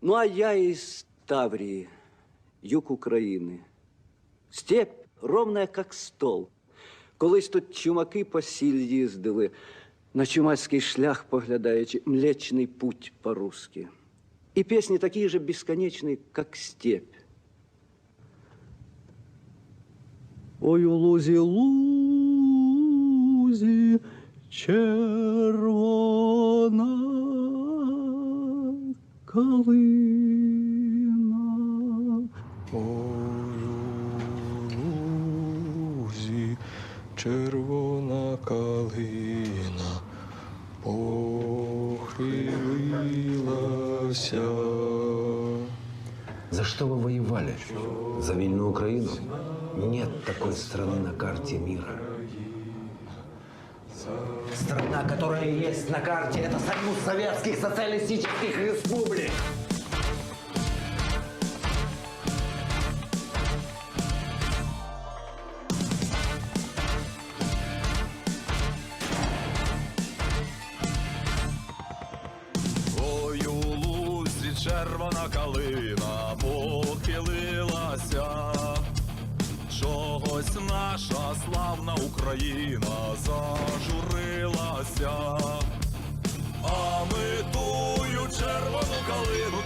Ну, а я из Таврии, юг України. Степь ровная, как стол. Колись тут чумаки по сіль їздили, на чумацький шлях поглядаючи, млечний путь по-русски. И песни такие же бесконечные, как степь. Ой, у лузі, лузі, червона Калина. Ой, у лузі червона калина похилилася. За что вы воевали? За вильную Украину? Нет такой страны на карте мира. Страна, которая есть на карте, это Союз Советских Социалистических Республик. Ой, у червона калина Чогось наша славна Україна зажурилася. А ми тую червону калину